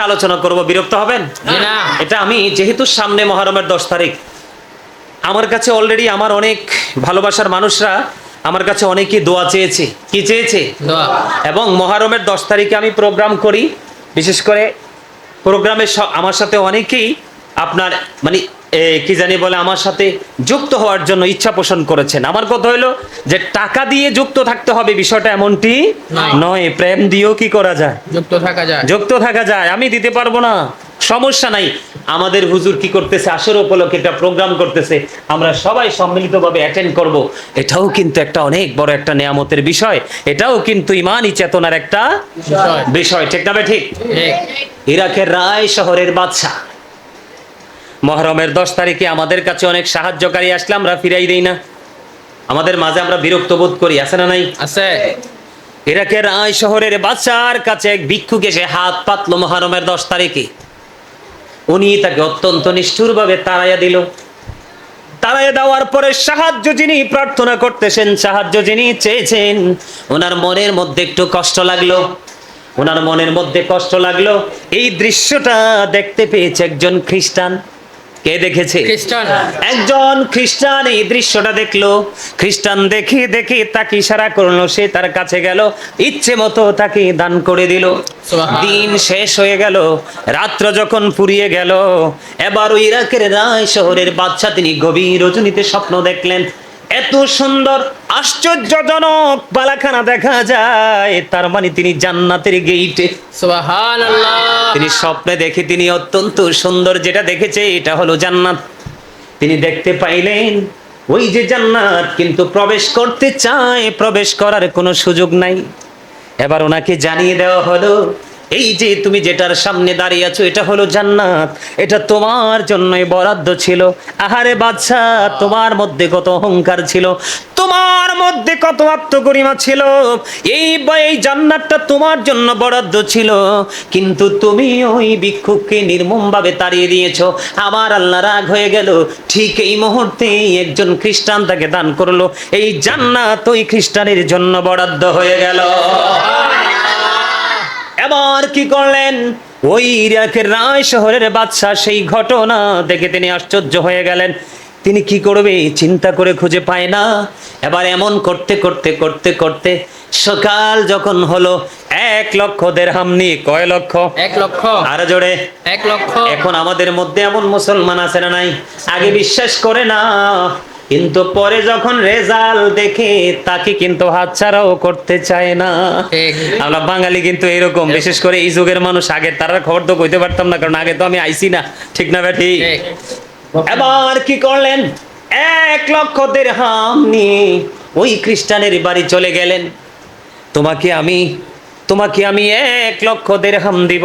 একটা আলোচনা করব বিরক্ত হবেন? এটা আমি যেহেতু সামনে মহরমের দশ তারিখ আমার কাছে অলরেডি আমার অনেক ভালোবাসার মানুষরা আমার কাছে অনেকে দোয়া চেয়েছে। কি চেয়েছে? দোয়া। এবং মহরমের দশ তারিখে আমি প্রোগ্রাম করি বিশেষ করে প্রোগ্রামের আমার সাথে অনেকেই আপনার মানে কি জানি বলে আমার সাথে যুক্ত হওয়ার জন্য ইচ্ছা পোষণ করেছেন। আমার কথা হলো যে টাকা দিয়ে যুক্ত থাকতে হবে বিষয়টা এমনটি নয়। প্রেম দিয়েও কি করা যায়? যুক্ত থাকা যায়। যুক্ত থাকা যায়। আমি দিতে পারব না। সমস্যা নাই। আমাদের হুজুর কি করতেছে? আসর উপলক্ষে একটা প্রোগ্রাম করতেছে। আমরা সবাই সম্মিলিতভাবে অ্যাটেন্ড করব। এটাও কিন্তু একটা অনেক বড় একটা নিয়ামতের বিষয়। এটাও কিন্তু ইমানই চেতনার একটা বিষয়। বিষয়। ঠিক না ঠিক? ইরাকের রায় শহরের বাদশা মহরমের দশ তারিখে আমাদের কাছে অনেক সাহায্যকারী আসলে আমরা ফিরাই দেই না। আমাদের মাঝে আমরা বিরক্ত বোধ করি আছে না নাই? আছে। ইরাকের রায় শহরের বাচ্চার কাছে এক ভিক্ষুক এসে হাত পাতলো মহারমের দশ তারিখে। উনি তাকে অত্যন্ত নিষ্ঠুরভাবে তাড়াইয়া দিল। তাড়াইয়া দেওয়ার পরে সাহায্য যিনি প্রার্থনা করতেছেন সাহায্য যিনি চেয়েছেন ওনার মনের মধ্যে একটু কষ্ট লাগল। ওনার মনের মধ্যে কষ্ট লাগল। এই দৃশ্যটা দেখতে পেয়েছে একজন খ্রিস্টান। কে দেখেছে? খ্রিস্টান। একজন খ্রিস্টান এই দৃশ্যটা দেখল। খ্রিস্টান দেখে দেখে তাকে ইশারা করল সে তার কাছে গেল ইচ্ছে মতো তাকে দান করে দিল। দিন শেষ হয়ে গেল রাত্র যখন পুরিয়ে গেল এবার ওই ইরাকের রায় শহরের বাচ্চা তিনি গভীর রজনীতে স্বপ্ন দেখলেন। এত সুন্দর আশ্চর্যজনক বালাখানা দেখা যায়। তার মানে তিনি জান্নাতের গেইটে তিনি স্বপ্নে দেখে তিনি অত্যন্ত সুন্দর যেটা দেখেছে এটা হলো জান্নাত। তিনি দেখতে পাইলেন ওই যে জান্নাত কিন্তু প্রবেশ করতে চায় প্রবেশ করার কোনো সুযোগ নাই। এবার ওনাকে জানিয়ে দেওয়া হলো এই যে তুমি যেটার সামনে দাঁড়িয়ে আছো, এটা হলো জান্নাত। এটা তোমার জন্যই বরাদ্দ ছিল। আহারে বাচ্চা তোমার মধ্যে কত অহংকার ছিল, তোমার মধ্যে কত আত্মগরিমা ছিল। এই এই জান্নাতটা তোমার জন্য বরাদ্দ ছিল। কিন্তু তুমি ওই ভিক্ষুককে নির্মমভাবে তাড়িয়ে দিয়েছ। আমার আল্লাহ রাগ হয়ে গেল। ঠিক এই মুহূর্তে একজন খ্রিস্টান তাকে দান করল। এই জান্নাত ওই খ্রিস্টানের জন্য বরাদ্দ হয়ে গেল। এবার কি করলেন? ওই ইরাকের রায় শহরের বাদশাহ সেই ঘটনা দেখে তিনি আশ্চর্য হয়ে গেলেন। তিনি কি করবে? চিন্তা করে খুঁজে পায় না। এবার এমন করতে করতে করতে করতে সকাল যখন হলো এক লক্ষ দেড়হাম নিয়ে কয় লক্ষ? এক লক্ষ। আরও জোরে। এক লক্ষ। এখন আমাদের মধ্যে এমন মুসলমান আছে না নাই? আগে বিশ্বাস করে না। কিন্তু পরে যখন রেজাল্ট দেখে তাকে কিন্তু হাতছাড়াও করতে চায় না। আমরা বাঙালি কিন্তু এরকম বিশেষ করে এই যুগের মানুষ আগে তারা খবর তো কইতে পারতাম না কারণ আগে তো আমি আইছি না। ঠিক না ব্যাঠি এবার কি করলেন? এক লক্ষ দেড়হাম নিয়ে ওই খ্রিস্টানের বাড়ি চলে গেলেন। তোমাকে আমি তোমাকে আমি এক লক্ষ দেড়হাম দিব।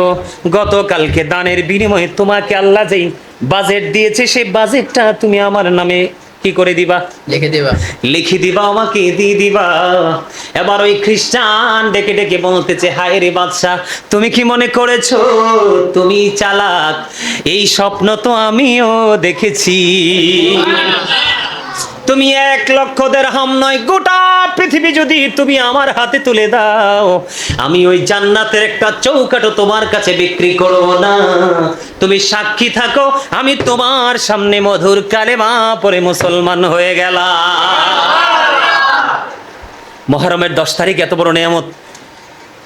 গতকালকে দানের বিনিময়ে তোমাকে আল্লাহ যেই বাজেট দিয়েছে সেই বাজেটটা তুমি আমার নামে কি করে দিবা? লিখে দিবা। লিখে দিবা আমাকে দিয়ে দিবা। এবার ওই খ্রিস্টান ডেকে ডেকে বলতেছে হায় রে বাদশাহ তুমি কি মনে করেছ? তুমি চালাক। এই স্বপ্ন তো আমিও দেখেছি। তুমি এক লক্ষ দেড়হাম নয়, গোটা পৃথিবী যদি তুমি আমার হাতে তুলে দাও, আমি ওই জান্নাতের একটা চৌকাটো তোমার কাছে বিক্রি করব না। তুমি সাক্ষী থাকো, আমি তোমার সামনে মধুর কালেমা পরে মুসলমান হয়ে গেলাম। মহরমের দশ তারিখ, এত বড় নিয়ামত।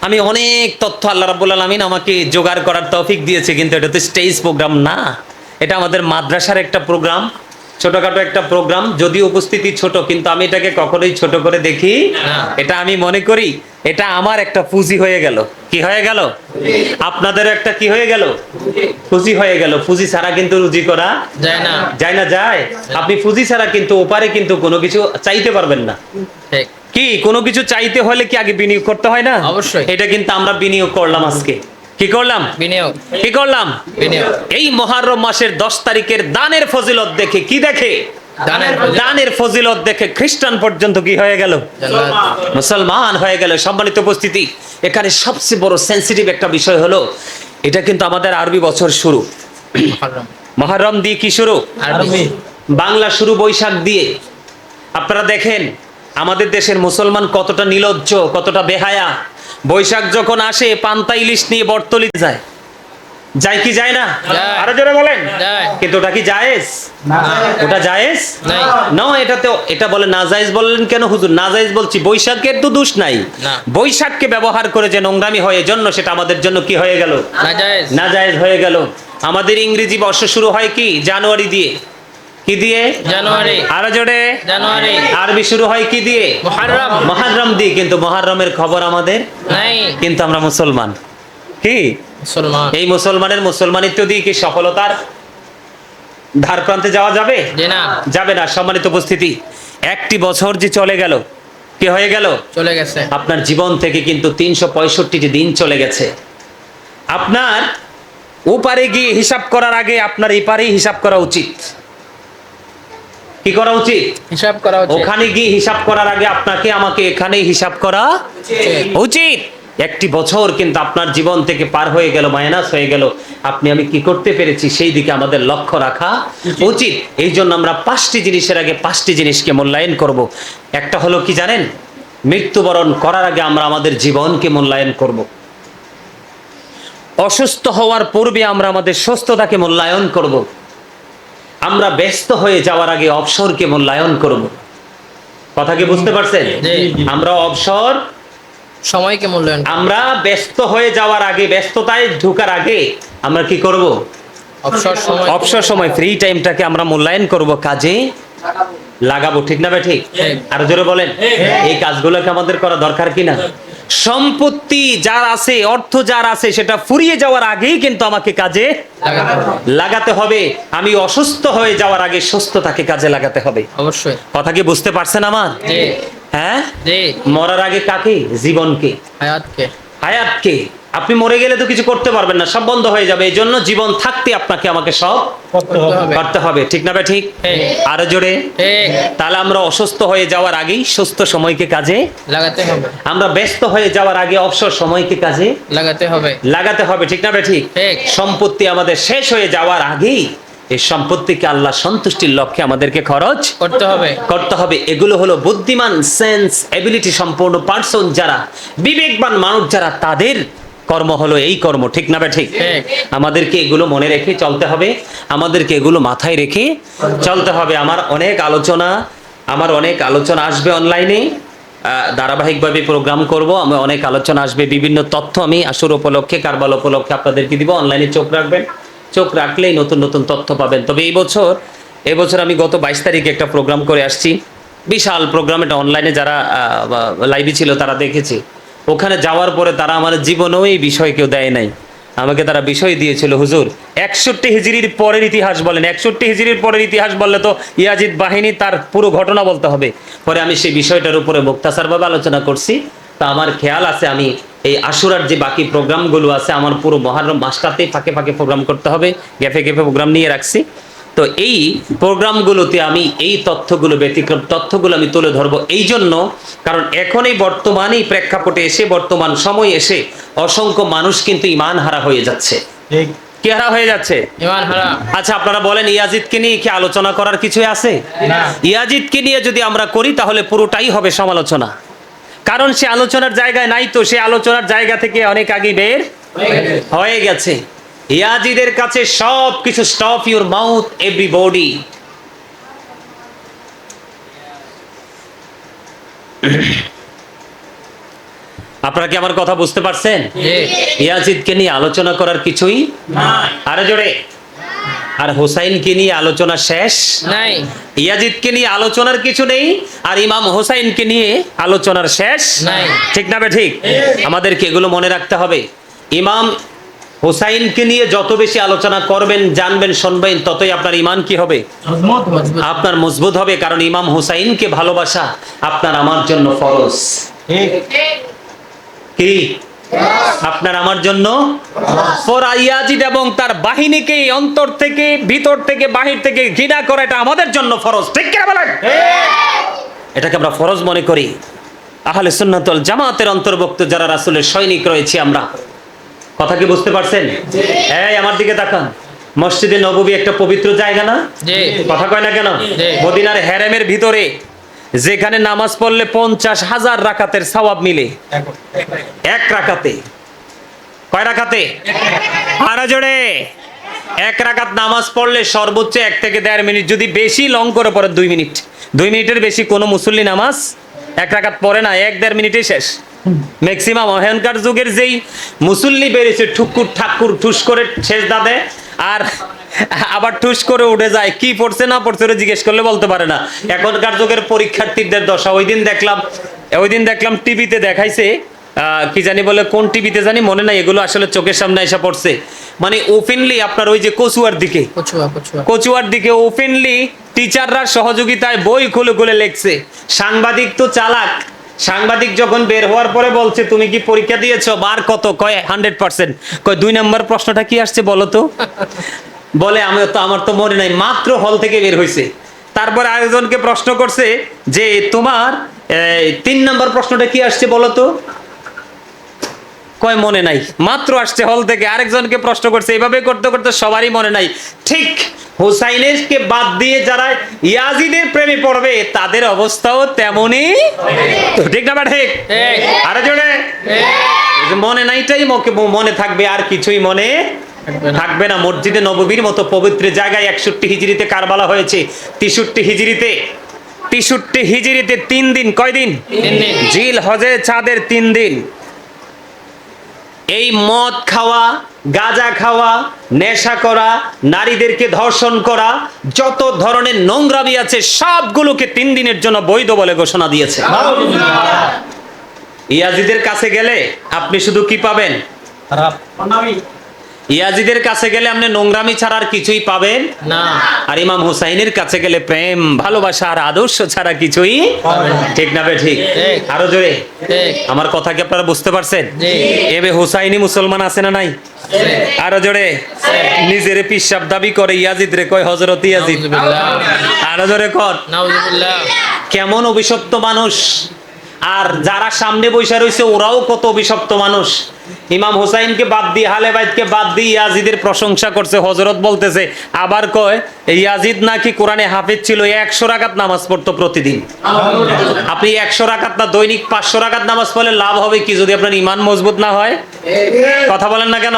আমি অনেক তথ্য আল্লাহ রাব্বুল আলামিন আমাকে জোগাড় করার তৌফিক দিয়েছে, কিন্তু এটা তো স্টেজ প্রোগ্রাম না। এটা আমাদের মাদ্রাসার একটা প্রোগ্রাম। ছোটখাটো একটা প্রোগ্রাম যদি উপস্থিতি ছোট কিন্তু আমি এটাকে কখনোই ছোট করে দেখি। এটা আমি মনে করি এটা আমার একটা পুঁজি হয়ে গেল। কি হয়ে গেল? আপনাদের একটা কি হয়ে গেল? পুঁজি হয়ে গেল। পুঁজি ছাড়া কিন্তু রুজি করা যায় না। যায় না যায়। আপনি পুঁজি ছাড়া কিন্তু ওপারে কিন্তু কোনো কিছু চাইতে পারবেন না। কি? কোনো কিছু চাইতে হলে কি আগে বিনিয়োগ করতে হয় না? অবশ্যই। এটা কিন্তু আমরা বিনিয়োগ করলাম আজকে। কি করলাম? বিনিয়োগ। কি করলাম? বিনিয়োগ। এই মহারম মাসের দশ তারিখের দানের ফজিলত দেখে কি দেখে? দানের ফজিলত। দানের ফজিলত দেখে খ্রিস্টান পর্যন্ত কি হয়ে গেল? মুসলমান হয়ে গেল। সম্মানিত উপস্থিতি এখানে সবচেয়ে বড় সেন্সিটিভ একটা বিষয় হলো এটা কিন্তু আমাদের আরবি বছর শুরু। মুহররম মহারম দিয়ে কি শুরু? আরবি। বাংলা শুরু বৈশাখ দিয়ে। আপনারা দেখেন আমাদের দেশের মুসলমান কতটা নিলজ্জ কতটা বেহায়া বৈশাখ যখন আসে পান্তা ইলিশ নিয়ে বটতলি যায়। যায় কি যায় না? আরও জোরে বলেন। কিন্তু ওটা কি জায়েজ? ওটা জায়েজ। না এটাতে এটা বলে না জায়েজ বললেন কেন হুজুর? না জায়েজ বলছি বৈশাখের তো দোষ নাই। না। বৈশাখকে ব্যবহার করে যে নোংরামি হয় এজন্য সেটা আমাদের জন্য কি হয়ে গেল? নাজায়েজ না জায়েজ হয়ে গেল। আমাদের ইংরেজি বর্ষ শুরু হয় কি? জানুয়ারি দিয়ে। কি দিয়ে? জানুয়ারি। আরও জোরে। জানুয়ারি। আরবি শুরু হয় কি দিয়ে? মুহাররম। মহারম দিয়ে কিন্তু মহারমের খবর আমাদের? নাই। কিন্তু আমরা মুসলমান। কি? মুসলমান। এই মুসলমানের মুসলমানিত্ব দিয়ে কি সফলতার ধার প্রান্তে যাওয়া যাবে? না। যাবে না সম্মানিত উপস্থিতি। একটি বছর যে চলে গেল কি হয়ে গেল? চলে গেছে। আপনার জীবন থেকে কিন্তু তিনশো পঁয়ষট্টিটি দিন চলে গেছে। আপনার ওপারে গিয়ে হিসাব করার আগে আপনার এপারেই হিসাব করা উচিত। কি করা উচিত? হিসাব করা উচিত। ওখানে গিয়ে হিসাব করার আগে আপনাকে আমাকে এখানেই হিসাব করা। উচিত। একটি বছর কিন্তু আপনার জীবন থেকে পার হয়ে গেল মাইনাস হয়ে গেল। আপনি আমি কি করতে পেরেছি সেই দিকে আমাদের লক্ষ্য রাখা উচিত। এই জন্য আমরা পাঁচটি জিনিসের আগে পাঁচটি জিনিসকে মূল্যায়ন করব। একটা হলো কি জানেন? মৃত্যুবরণ করার আগে আমরা আমাদের জীবনকে মূল্যায়ন করব। অসুস্থ হওয়ার পূর্বে আমরা আমাদের সুস্থতাকে মূল্যায়ন করব। আমরা ব্যস্ত হয়ে যাওয়ার আগে অবসরকে মূল্যায়ন করব? কথা কি বুঝতে পারছেন? আমরা অবসর সময়কে মূল্যায়ন আমরা ব্যস্ত হয়ে যাওয়ার আগে ব্যস্ততায় ঢোকার আগে আমরা কি করব? অবসর সময় অবসর সময় ফ্রি টাইমটাকে আমরা মূল্যায়ন করব কাজে লাগাবো ঠিক না ঠিক? ঠিক। আর জোরে বলেন এই কাজগুলোকে আমাদের করা দরকার কিনা? সম্পত্তি যার আছে অর্থ যার আছে সেটা ফুরিয়ে যাওয়ার আগেই কিন্তু আমাকে কাজে লাগাতে হবে। আমি অসুস্থ হয়ে যাওয়ার আগে সুস্থতাকে কাজে লাগাতে হবে। অবশ্যই। কথা কি বুঝতে পারছেন আমার? হ্যাঁ? মরার আগে কাকে? জীবনকে। হায়াতকে। হায়াতকে। আপনি মরে গেলে তো কিছু করতে পারবেন না সব বন্ধ হয়ে যাবে এই জন্য জীবন থাকতে আপনাকে আমাকে সব করতে হবে। ঠিক না ঠিক ঠিক। আরও জোরে? তাহলে আমরা অসুস্থ হয়ে যাওয়ার আগেই সুস্থ সময়কে কাজে লাগাতে হবে। আমরা ব্যস্ত হয়ে যাওয়ার আগে অবসর সময়কে কাজে লাগাতে হবে। লাগাতে হবে ঠিক না ঠিক। সম্পত্তি আমাদের শেষ হয়ে যাওয়ার আগেই এই সম্পত্তিকে আল্লাহ সন্তুষ্টির লক্ষ্যে আমাদেরকে খরচ করতে হবে। করতে হবে। এগুলো হলো বুদ্ধিমান সেন্স এবিলিটি সম্পূর্ণ পার্সন যারা বিবেকবান মানুষ যারা তাদের কর্ম হলো এই কর্ম ঠিক না বে ঠিক। ঠিক। আমাদেরকে এগুলো মনে রেখে চলতে হবে আমাদেরকে এগুলো মাথায় রেখে চলতে হবে। আমার অনেক আলোচনা আমার অনেক আলোচনা আসবে অনলাইনে ধারাবাহিকভাবে প্রোগ্রাম করব আমি অনেক আলোচনা আসবে বিভিন্ন তথ্য আমি আসর উপলক্ষে কারবাল উপলক্ষে আপনাদেরকে দিব। অনলাইনে চোখ রাখবেন। চোখ রাখলেই নতুন নতুন তথ্য পাবেন। তবে এই বছর এবছর আমি গত বাইশ তারিখে একটা প্রোগ্রাম করে আসছি। বিশাল প্রোগ্রাম এটা অনলাইনে যারা লাইভে ছিল তারা দেখেছে। ওখানে যাওয়ার পরে তারা আমার জীবনেও এই বিষয় কেউ দেয় নাই। আমাকে তারা বিষয় দিয়েছিল, হুজুর, একষট্টি হিজড়ির পরের ইতিহাস বলেন। একষট্টি হিজড়ির পরের ইতিহাস বললে তো ইয়াজিদ বাহিনী তার পুরো ঘটনা বলতে হবে। পরে আমি সেই বিষয়টার উপরে মুক্তাসারভাবে আলোচনা করছি। তা আমার খেয়াল আছে, আমি এই আশুরার যে বাকি প্রোগ্রামগুলো আছে, আমার পুরো মহারম মাসটাতেই ফাঁকে ফাঁকে প্রোগ্রাম করতে হবে। গ্যাফে গ্যাফে প্রোগ্রাম নিয়ে রাখছি। তো এই প্রোগ্রামগুলোতে আমি এই তথ্যগুলো ব্যতিক্রম তথ্যগুলো আমি তুলে ধরবো এই জন্য কারণ এখন এই বর্তমানে এই প্রেক্ষাপটে এসে বর্তমান সময় এসে অসংখ্য মানুষ কিন্তু ইমান হারা হয়ে যাচ্ছে। কি হারা হয়ে যাচ্ছে? আচ্ছা আপনারা বলেন ইয়াজিদকে নিয়ে কি আলোচনা করার কিছুই আছে? না। ইয়াজিদকে নিয়ে যদি আমরা করি তাহলে পুরোটাই হবে সমালোচনা। কারণ সে আলোচনার জায়গায় নাই তো সে আলোচনার জায়গা থেকে অনেক আগে বের হয়ে গেছে। ইয়াজিদের কাছে সব কিছু স্টপ ইউর মাউথ এভরিবডি আপনারা কি আমার কথা বুঝতে পারছেন? ইয়াজিদকে নিয়ে আলোচনা করার কিছুই আরে জোরে। আর হোসাইনকে নিয়ে আলোচনা শেষ? নাই। ইয়াজিদকে নিয়ে আলোচনার কিছু নেই আর ইমাম হোসাইনকে নিয়ে আলোচনার শেষ? নাই। ঠিক না বে ঠিক? আমাদেরকে এগুলো মনে রাখতে হবে। ইমাম হোসাইনকে নিয়ে যত বেশি আলোচনা করবেন জানবেন শুনবেন ততই আপনার ইমান কি হবে? আপনার মজবুত হবে কারণ ইমাম হুসাইনকে ভালোবাসা আপনার আমার জন্য ফরজ। কি? আপনার আমার জন্য ফরা ইয়াজিদ এবং তার বাহিনীকে অন্তর থেকে ভিতর থেকে বাহির থেকে ঘৃণা করা এটা আমাদের জন্য ফরজ। ঠিক কিনা বলেন? এটাকে আমরা ফরজ মনে করি। আহলে সুন্নাতুল জামাতের অন্তর্ভুক্ত যারা রাসূলের সৈনিক রয়েছে আমরা। কথা কি বুঝতে পারছেন? এই আমার দিকে তাকান। মসজিদে নববী একটা পবিত্র জায়গা না? কথা কয় না কেন? মদিনার হেরেমের ভিতরে যেখানে নামাজ পড়লে পঞ্চাশ হাজার রাকাতের সওয়াব মিলে। এক রাকাতে। কয় রাখাতে আরও জোরে। এক রাকাত নামাজ পড়লে সর্বোচ্চ এক থেকে দেড় মিনিট যদি বেশি লং করে পড়ে দুই মিনিট। দুই মিনিটের বেশি কোনো মুসল্লি নামাজ এক রাকাত পরে না, এক দেড় মিনিটে শেষ। ম্যাক্সিমাম অহংকার যুগের যেই মুসল্লি বেরিয়েছে ঠুকুর ঠাকুর ঠুস করে শেষ দাদে আর আবার ঠুস করে উঠে যায়, কি পড়ছে না পড়ছে ওরা জিজ্ঞেস করলে বলতে পারে না। এখনকার যুগের পরীক্ষার্থীদের দশা, ওই দিন দেখলাম, ওই দিন দেখলাম টিভিতে দেখাইছে কি জানি বলে কোন টিভিতে জানি মনে নাই এগুলো আসলে চোখের সামনে এসে পড়ছে। মানে ওপেনলি আপনার ওই যে কচুয়ার দিকে। কচুয়া কচুয়া। কচুয়ার দিকে ওপেনলি টিচাররা সহযোগিতায় বই খুলে খুলে লেখছে। সাংবাদিক তো চালাক। সাংবাদিক যখন বের হওয়ার পরে বলছে তুমি কি পরীক্ষা দিয়েছ? বার কত? কয় হান্ড্রেড পার্সেন্ট কয় দুই নম্বর প্রশ্নটা কি আসছে বলো তো? বলে আমি তো আমার তো মনে নাই মাত্র হল থেকে বের হয়েছে তারপর আরেকজনকে প্রশ্ন করছে যে তোমার তিন নম্বর প্রশ্নটা কি আসছে বলো তো? কয় মনে নাই? মাত্র আসছে হল থেকে আরেকজনকে প্রশ্ন করছে এইভাবে করতে করতে সবারই মনে নাই। ঠিক হুসাইনেরকে বাদ দিয়ে যারা ইয়াজিদের প্রেমে পড়বে তাদের অবস্থাও তেমনই তো ঠিক না ঠিক। আরে জোরে। মনে নাইটাই মকে মনে থাকবে আর কিছুই মনে থাকবে না। মসজিদে নববীর মতো পবিত্র জায়গায় একষট্টি হিজড়িতে কারবালা হয়েছে তেষট্টি হিজড়িতে। তেষট্টি হিজড়িতে তিন দিন কয় দিন। জিল হজে চাঁদের তিন দিন। এই মদ খাওয়া গাঁজা খাওয়া নেশা করা নারীদেরকে ধর্ষণ করা যত ধরনের নোংরামি আছে সবগুলোকে তিন দিনের জন্য বৈধ বলে ঘোষণা দিয়েছে। ইয়াজিদের কাছে গেলে আপনি শুধু কি পাবেন? ইয়াজিদের কাছে গেলে আপনি নোংরামি ছাড়া আর কিছুই পাবেন না। আর ইমাম হুসাইনের কাছে গেলে প্রেম ভালোবাসা আর আদর্শ ছাড়া কিছুই ঠিক না ঠিক। আরও জোরে। আমার কথা কি আপনারা বুঝতে পারছেন? এবে হুসাইনি মুসলমান আছে না নাই? আরও জোরে। নিজের পিসাব দাবি করে ইয়াজিদ রে কয় হজরত ইয়াজিদ। আরও জোরে কর। কেমন অভিশপ্ত মানুষ? আর যারা সামনে বৈশা রয়েছে ওরাও কত অভিশপ্ত মানুষ? ইমাম হুসাইনকে বাদ দিয়ে হালে বাইদকে বাদ দিয়ে ইয়াজিদের প্রশংসা করছে। হজরত বলতেছে, আবার কয় ইয়াজিদ নাকি কোরআনে হাফিজ ছিল, একশো রাকাত নামাজ পড়তো প্রতিদিন। আপনি একশো রাকাত না, দৈনিক পাঁচশো রাকাত নামাজ পড়লে লাভ হবে কি যদি আপনার ইমান মজবুত না হয়? কথা বলেন না কেন?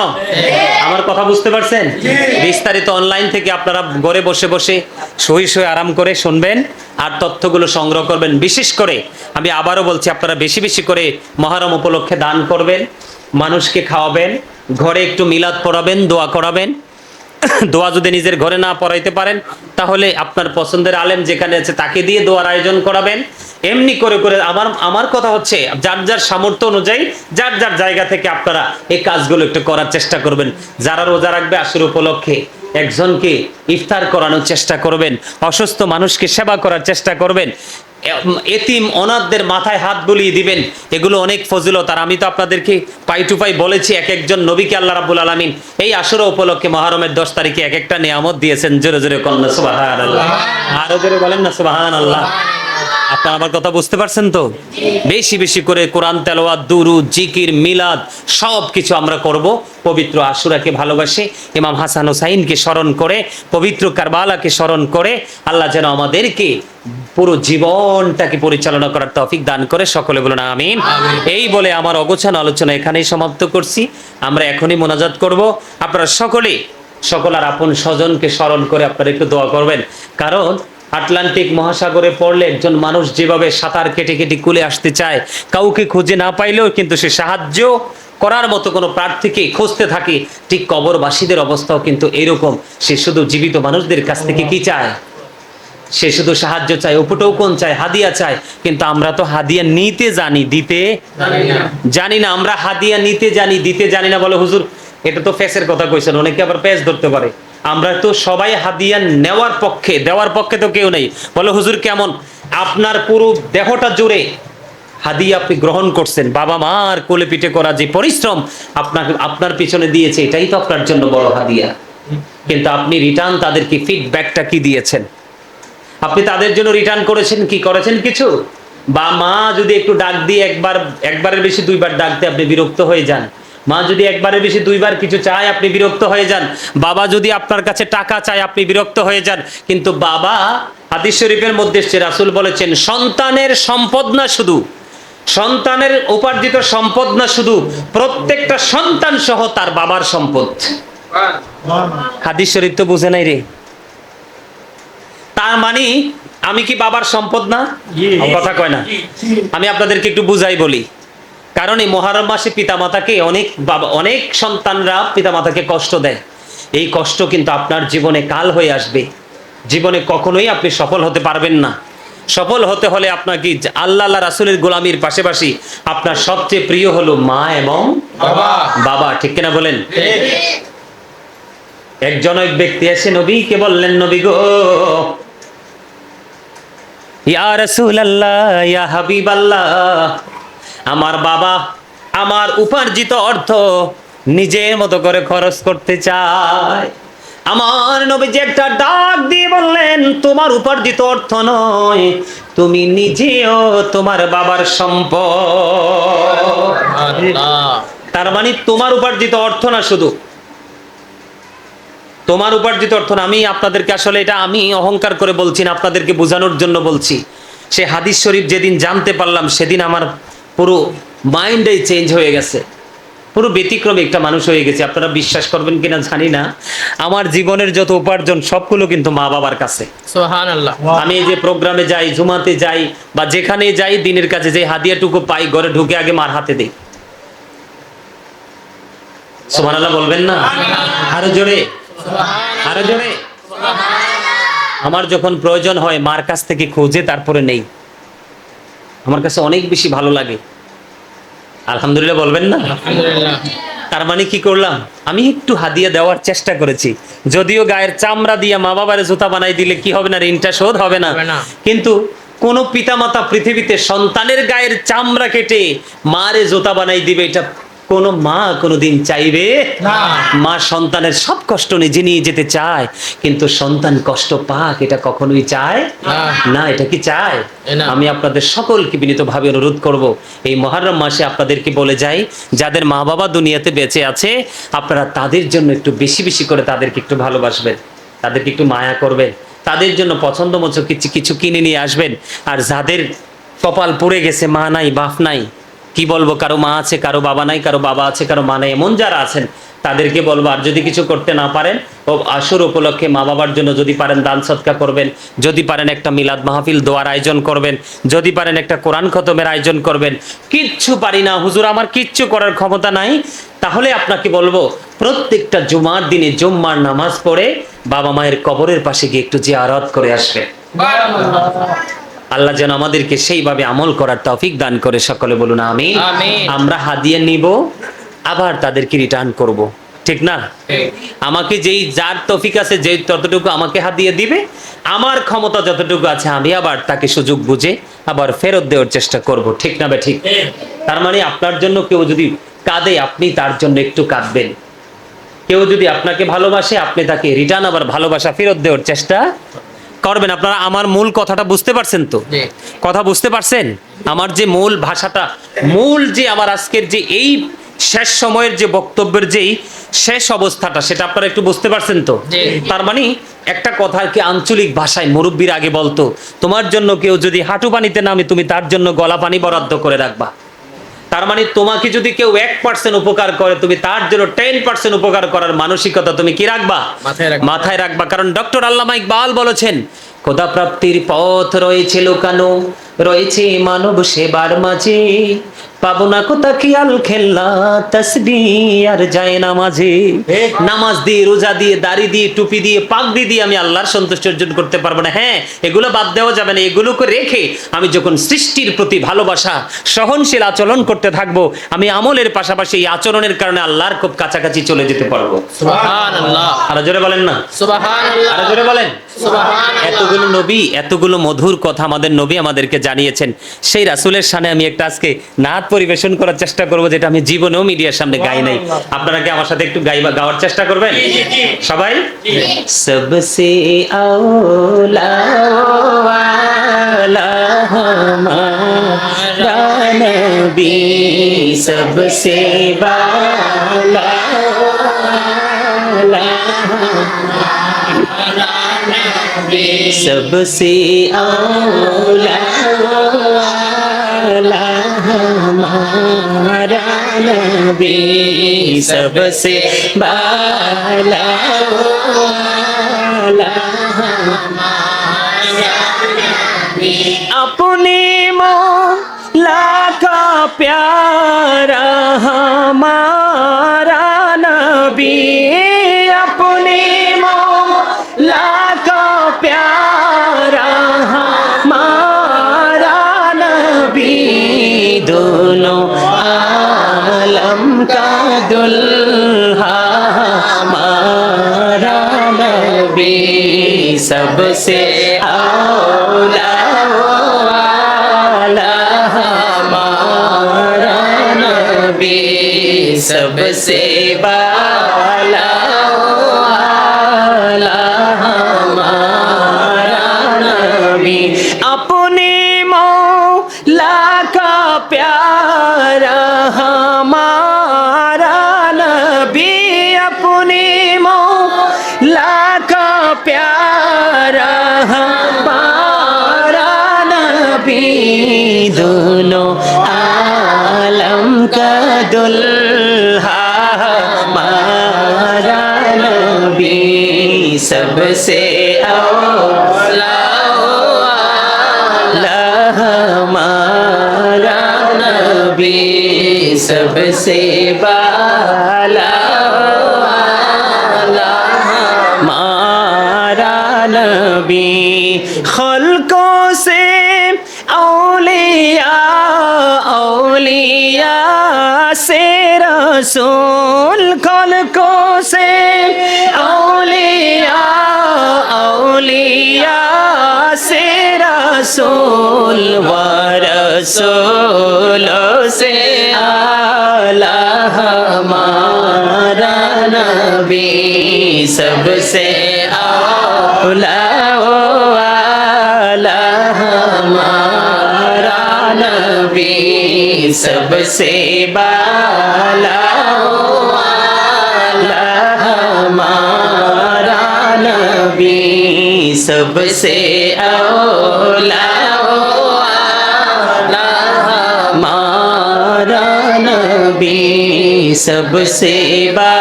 আমার কথা বুঝতে পারছেন? বিস্তারিত অনলাইন থেকে আপনারা ঘরে বসে বসে সহি সহি আরাম করে শুনবেন আর তথ্যগুলো সংগ্রহ করবেন। বিশেষ করে আমি আবারও বলছি, আপনারা বেশি বেশি করে মহারম উপলক্ষে দান করবেন। মানুষকে খাওয়াবেন, ঘরে একটু মিলাদ পড়াবেন, দোয়া করাবেন। দোয়া যদি নিজের ঘরে না পড়াইতে পারেন, তাহলে আপনার পছন্দের আলেম যেখানে আছে তাকে দিয়ে দোয়ার আয়োজন করাবেন। এমনি করে করে আমার আমার কথা হচ্ছে, যার যার সামর্থ্য অনুযায়ী, যার যার জায়গা থেকে আপনারা এই কাজগুলো একটু করার চেষ্টা করবেন। যারা রোজা রাখবে আসর উপলক্ষে, একজনকে ইফতার করানোর চেষ্টা করবেন, অসুস্থ মানুষকে সেবা করার চেষ্টা করবেন। এতিম অনাথদের মাথায় হাত বুলিয়ে দিবেন। এগুলো অনেক ফজিলত। আর আমি তো আপনাদেরকে পাই টু পাই বলেছি, এক একজন নবীকে আল্লাহ রাবুল আলমিন এই আসর উপলক্ষে মহারমের দশ তারিখে এক একটা নিয়ামত দিয়েছেন। জোরে জোরে কন্যা সুবাহ আরও জোরে বলেন না সুবাহান আল্লাহ আপনার আমার কথা বুঝতে পারছেন তো? বেশি বেশি করে কোরআন, তেলাওয়াত দুরু জিকির, মিলাদ সব কিছু আমরা করব। পবিত্র আশুরাকে ভালোবাসে, ইমাম হাসান হোসাইনকে স্মরণ করে, পবিত্র কারবালাকে স্মরণ করে, আল্লাহ যেন আমাদেরকে পুরো জীবনটাকে পরিচালনা করার তৌফিক দান করে। সকলে বলুন আমিন। এই বলে আমার অগোছানো আলোচনা এখানেই সমাপ্ত করছি। আমরা এখনই মোনাজাত করব। আপনারা সকলে, সকল আর আপন স্বজনকে স্মরণ করে আপনারা একটু দোয়া করবেন। কারণ আটলান্টিক মহাসাগরে পড়লে একজন মানুষ যেভাবে সাঁতার কেটে কেটে কুলে আসতে চায়, কাউকে খুঁজে না পাইলেও কিন্তু সে সাহায্য করার মতো কোনো প্রার্থীকে খুঁজতে থাকে। ঠিক কবরবাসীদের অবস্থাও কিন্তু এরকম। সে শুধু জীবিত মানুষদের কাছ থেকে কি চায়? সে শুধু সাহায্য চায় উপটৌকন চায়? হাদিয়া চায়। কিন্তু আমরা তো হাদিয়া নিতে জানি, দিতে জানি না। আমরা হাদিয়া নিতে জানি, দিতে জানি না বলে হুজুর, এটা তো ফেসের কথা কইছেন, অনেকে আবার পেস ধরতে পারে। আমরা তো সবাই হাদিয়া নেওয়ার পক্ষে, দেওয়ার পক্ষে তো কেউ নেই। বলে, হুজুর কেমন? আপনার পুরো দেহটা জুড়ে হাদিয়া আপনি গ্রহণ করছেন। বাবা মার কোলে পিঠে করা যে পরিশ্রম আপনাকে, আপনার পিছনে দিয়েছে, এটাই তো আপনার জন্য বড় হাদিয়া। কিন্তু আপনি রিটার্ন তাদেরকে ফিডব্যাকটা কি দিয়েছেন? আপনি তাদের জন্য রিটার্ন করেছেন, কি করেছেন কিছু? বা মা যদি একটু ডাক দিয়ে একবার, একবারের বেশি দুইবার ডাক দিয়ে আপনি বিরক্ত হয়ে যান। মা যদি একবারের বেশি দুইবার কিছু চায় আপনি বিরক্ত হয়ে যান। বাবা যদি আপনার কাছে টাকা চায় আপনি বিরক্ত হয়ে যান। কিন্তু বাবা হাদিস শরীফের মধ্যে এসছে রাসূল বলেছেন সন্তানের সম্পদ না শুধু সন্তানের উপার্জিত সম্পদ না শুধু প্রত্যেকটা সন্তান সহ তার বাবার সম্পদ। হাদিস শরীফ তো বুঝে নাই রে। তার মানে আমি কি বাবার সম্পদ না? কথা কয় না। আমি আপনাদেরকে একটু বুঝাই বলি। কারণ এই মহারম মাসে পিতামাতাকে অনেক বাবা অনেক সন্তানরা পিতামাতাকে কষ্ট দেয়। এই কষ্ট কিন্তু আপনার জীবনে কাল হয়ে আসবে। জীবনে কখনোই আপনি সফল হতে পারবেন না। সফল হতে হলে আপনাকে আল্লাহ আল্লাহ রাসুলের গোলামির পাশাপাশি আপনার সবচেয়ে প্রিয় হলো মা এবং বাবা। বাবা। ঠিক কিনা বলেন? একজন এক ব্যক্তি এসে নবীকে বললেন নবী গো ইয়া রাসূলুল্লাহ ইয়া হাবিবাল্লাহ আমার বাবা আমার উপার্জিত অর্থ নিজের মতো করে খরচ করতে চায়। আমার নবীজি একটা ডাক দিয়ে বললেন, তোমার উপার্জিত অর্থ নয়, তুমি নিজেও তোমার বাবার সম্পদ। তার মানে তোমার উপার্জিত অর্থ না শুধু। তোমার উপার্জিত অর্থ না, আমি আপনাদেরকে আসলে এটা আমি অহংকার করে বলছি না, আপনাদেরকে বোঝানোর জন্য বলছি। সে হাদিস শরীফ যেদিন জানতে পারলাম, সেদিন আমার পুরো মাইন্ডটাই চেঞ্জ হয়ে গেছে। পুরো ব্যতিক্রমী একটা মানুষ হয়ে গেছে। আপনারা বিশ্বাস করবেন কিনা জানি না। আমার জীবনের যত উপার্জন সবগুলো কিন্তু মা বাবার কাছে। আমি এই যে প্রোগ্রামে যাই জুমাতে যাই বা যেখানে যাই দিনের কাছে যে হাদিয়াটুকু পাই ঘরে ঢুকে আগে মার হাতে দেই। সুবহানাল্লাহ বলবেন না? আরও জোরে। আরও জোরে। আমার যখন প্রয়োজন হয় মার কাছ থেকে খুঁজে তারপরে নেই। আমার কাছে অনেক বেশি ভালো লাগে। আলহামদুলিল্লাহ বলবেন না? তার মানে কি করলাম? আমি একটু হাদিয়া দেওয়ার চেষ্টা করেছি। যদিও গায়ের চামড়া দিয়ে মা বাবার জুতা বানাই দিলে কি হবে না ঋণটা শোধ হবে না। কিন্তু কোন পিতামাতা পৃথিবীতে সন্তানের গায়ের চামড়া কেটে মারে জোতা বানাই দিবে এটা কোন মা কোনোদিন চাইবে না। মা সন্তানের সব কষ্ট নিজে নিয়ে যেতে চায় কিন্তু সন্তান কষ্ট পাক এটা কখনোই চায় না। না এটা কি চায় আমি আপনাদের সকলকে বিনীতভাবে অনুরোধ করব এই মহারম মাসে আপনাদেরকে বলে যাই যাদের মা বাবা দুনিয়াতে বেঁচে আছে আপনারা তাদের জন্য একটু বেশি বেশি করে তাদেরকে একটু ভালোবাসবেন তাদেরকে একটু মায়া করবেন তাদের জন্য পছন্দ মতো কিছু কিছু কিনে নিয়ে আসবেন আর যাদের কপাল পড়ে গেছে মা নাই বাপ নাই কি বলব, কারও মা আছে, কারও বাবা নাই, কারও বাবা আছে, কারও মা নাই, এমন যারা আছেন, তাদেরকে বলব, আর যদি কিছু করতে না পারেন, ও আসর উপলক্ষে মা বাবার জন্য যদি পারেন দান সৎকা করবেন, যদি পারেন একটা মিলাদ মাহফিল দোয়ার আয়োজন করবেন, যদি পারেন একটা কোরআন খতমের আয়োজন করবেন, কিচ্ছু পারি না, হুজুর, আমার কিচ্ছু করার ক্ষমতা নাই, তাহলে আপনাকে বলব, প্রত্যেকটা জুমার দিনে জুম্মার নামাজ পড়ে বাবা মায়ের কবরের পাশে গিয়ে একটু জিয়ারত করে আসবেন। আল্লাহ যেন আমাদেরকে সেইভাবে আমল করার তৌফিক দান করে সকলে বলুন আমি আমরা হাদিয়া নিব আবার তাদেরকে রিটার্ন করব। ঠিক না? আমাকে যেই যার তৌফিক আছে যেই ততটুকু আমাকে হাদিয়ে দিবে আমার ক্ষমতা যতটুকু আছে আমি আবার তাকে সুযোগ বুঝে আবার ফেরত দেওয়ার চেষ্টা করব। ঠিক না ঠিক? তার মানে আপনার জন্য কেউ যদি কাঁদে আপনি তার জন্য একটু কাঁদবেন। কেউ যদি আপনাকে ভালোবাসে আপনি তাকে রিটার্ন আবার ভালোবাসা ফেরত দেওয়ার চেষ্টা করবেন আপনারা আমার মূল কথাটা বুঝতে পারছেন তো? কথা বুঝতে পারছেন? আমার যে মূল ভাষাটা মূল যে আমার আজকের যে এই শেষ সময়ের যে বক্তব্যের যেই শেষ অবস্থাটা সেটা আপনারা একটু বুঝতে পারছেন তো? তার মানে একটা কথা আর কি আঞ্চলিক ভাষায় মুরব্বীর আগে বলতো তোমার জন্য কেউ যদি হাঁটু পানিতে নামে তুমি তার জন্য গলা পানি বরাদ্দ করে রাখবা। তার মানে তোমাকে যদি কেউ এক পার্সেন্ট উপকার করে তুমি তার জন্য টেন পার্সেন্ট উপকার করার মানসিকতা তুমি কি রাখবা মাথায় রাখবা। মাথায় রাখবা কারণ ডক্টর আল্লামা ইকবাল বলেছেন খোদা প্রাপ্তির পথ রয়েছে লুকানো রয়েছে মানব সেবার মাঝে। পাবো না কোথা খেয়াল খেললা তসবি আর যায় নামাজে নামাজ দিয়ে রোজা দিয়ে দাড়ি দিয়ে টুপি দিয়ে পাগড়ি দিয়ে আমি আল্লাহর সন্তুষ্ট অর্জন করতে পারব না। হ্যাঁ এগুলো বাদ দেওয়া যাবে না। এগুলোকে রেখে আমি যখন সৃষ্টির প্রতি ভালোবাসা সহনশীল আচরণ করতে থাকব আমি আমলের পাশাপাশি এই আচরণের কারণে আল্লাহর খুব কাছাকাছি চলে যেতে পারব। আরও জোরে বলেন না? আরও জোরে বলেন? এতগুলো নবী এতগুলো মধুর কথা আমাদের নবী আমাদেরকে জানিয়েছেন সেই রাসূলের সামনে আমি একটা আজকে নাত পরিবেশন করার চেষ্টা করব যেটা আমি জীবনেও মিডিয়ার সামনে গাই নাই। আপনারা কি আমার সাথে একটু গাইবা গাওয়ার চেষ্টা করবেন? সবাই? সবসে আওলা নবী সবসে বালা सबसे वाला हमारा नबी। सबसे बाला अपने मौला का प्यारा हमारा শোনো আলম কাদুল হামারা নবী সবসে আওলা আলা হামারা নবী সবসে दोनों आलम का दुल्हा हमारा नबी सबसे औला वाला हमारा नबी सबसे बाला वाला हमारा नबी रसूल खलकों से औलिया औलिया से रसूल व रसूलों से आला हमारा नबी सबसे औला वाला हमारा नबी सबसे बाला सबसे औला वाला हमारा नबी सबसे बाला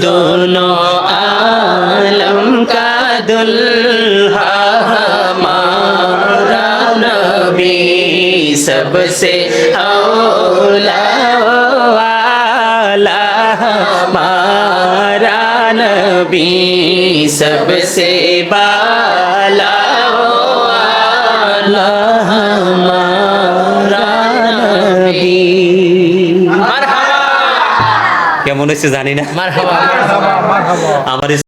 दोनों आलम का दुल्हा हमारा नबी सबसे औला वाला हमारा नबी सबसे কেমন হয়েছে জানি না। আমার